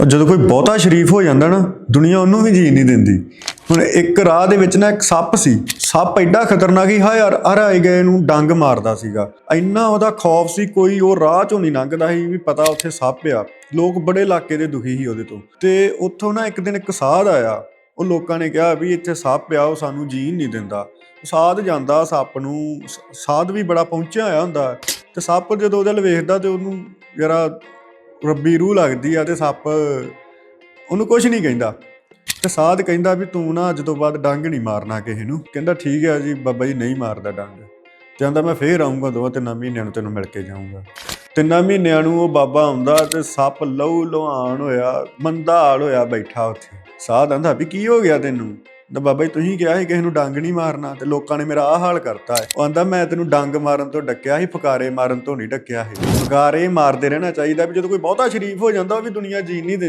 ਉਹ ਜਦੋਂ ਕੋਈ ਬਹੁਤਾ ਸ਼ਰੀਫ ਹੋ ਜਾਂਦਾ ਨਾ, ਦੁਨੀਆ ਉਹਨੂੰ ਵੀ ਜੀ ਨਹੀਂ ਦਿੰਦੀ। ਹੁਣ ਇੱਕ ਰਾਹ ਦੇ ਵਿੱਚ ਨਾ ਇੱਕ ਸੱਪ ਸੀ। ਸੱਪ ਐਡਾ ਖਤਰਨਾਕ ਸੀ, ਹਾਏ ਯਾਰ ਹਰ ਗਏ ਨੂੰ ਡੰਗ ਮਾਰਦਾ ਸੀਗਾ। ਇੰਨਾ ਉਹਦਾ ਖੌਫ ਸੀ, ਕੋਈ ਉਹ ਰਾਹ ਚੋਂ ਨਹੀਂ ਲੰਘਦਾ ਸੀ ਵੀ ਪਤਾ ਉੱਥੇ ਸੱਪ ਆ ਲੋਕ ਬੜੇ ਇਲਾਕੇ ਦੇ ਦੁਖੀ ਸੀ ਉਹਦੇ ਤੋਂ। ਤੇ ਉੱਥੋਂ ਨਾ ਇੱਕ ਦਿਨ ਇੱਕ ਸਾਧ ਆਇਆ। ਉਹ ਲੋਕਾਂ ਨੇ ਕਿਹਾ ਵੀ ਇੱਥੇ ਸੱਪ ਆ ਉਹ ਸਾਨੂੰ ਜੀਣ ਨਹੀਂ ਦਿੰਦਾ। ਸਾਧ ਜਾਂਦਾ ਸੱਪ ਨੂੰ ਸਾਧ ਵੀ ਬੜਾ ਪਹੁੰਚਿਆ ਹੋਇਆ ਹੁੰਦਾ। ਤੇ ਸੱਪ ਜਦੋਂ ਉਹਦੇ ਵੱਲ ਵੇਖਦਾ ਤੇ ਉਹਨੂੰ ਜਰਾ ਰੱਬੀ ਰੂਹ ਲੱਗਦੀ ਆ ਤੇ ਸੱਪ ਉਹਨੂੰ ਕੁਝ ਨਹੀਂ ਕਹਿੰਦਾ। ਤੇ ਸਾਧ ਕਹਿੰਦਾ ਵੀ ਤੂੰ ਨਾ ਅੱਜ ਤੋਂ ਬਾਅਦ ਡੰਗ ਨਹੀਂ ਮਾਰਨਾ ਕਿਸੇ ਨੂੰ। ਕਹਿੰਦਾ ਠੀਕ ਹੈ ਜੀ, ਬਾਬਾ ਜੀ ਨਹੀਂ ਮਾਰਦਾ ਡੰਗ। ਤੇ ਕਹਿੰਦਾ ਮੈਂ ਫੇਰ ਆਉਂਗਾ ਦੋ ਤਿੰਨ ਮਹੀਨਿਆਂ ਨੂੰ ਤੈਨੂੰ ਮਿਲ ਕੇ ਜਾਊਂਗਾ। ਤਿੰਨਾਂ ਮਹੀਨਿਆਂ ਨੂੰ ਉਹ ਬਾਬਾ ਆਉਂਦਾ ਤੇ ਸੱਪ ਲਹੂ ਲੁਹਾਨ ਹੋਇਆ ਮੰਦਾ ਹਾਲ ਹੋਇਆ ਬੈਠਾ ਉੱਥੇ। ਸਾਧ ਆਂਦਾ ਵੀ ਕੀ ਹੋ ਗਿਆ ਤੈਨੂੰ? ਤਾਂ ਬਾਬਾ ਜੀ ਤੁਸੀਂ ਕਿਹਾ ਸੀ ਕਿਸੇ ਨੂੰ ਡੰਗ ਨਹੀਂ ਮਾਰਨਾ ਤੇ ਲੋਕਾਂ ਨੇ ਮੇਰਾ ਆਹ ਹਾਲ ਕਰਤਾ ਹੈ। ਉਹ ਆਂਦਾ, ਮੈਂ ਤੈਨੂੰ ਡੰਗ ਮਾਰਨ ਤੋਂ ਡੱਕਿਆ ਸੀ, ਫੁਕਾਰੇ ਮਾਰਨ ਤੋਂ ਨਹੀਂ ਡੱਕਿਆ ਸੀ ਫਕਾਰੇ ਮਾਰਦੇ ਰਹਿਣਾ ਚਾਹੀਦਾ ਵੀ ਜਦੋਂ ਕੋਈ ਬਹੁਤਾ ਸ਼ਰੀਫ ਹੋ ਜਾਂਦਾ, ਉਹ ਵੀ ਦੁਨੀਆ ਜੀਣ ਨਹੀਂ ਦਿੰਦੀ।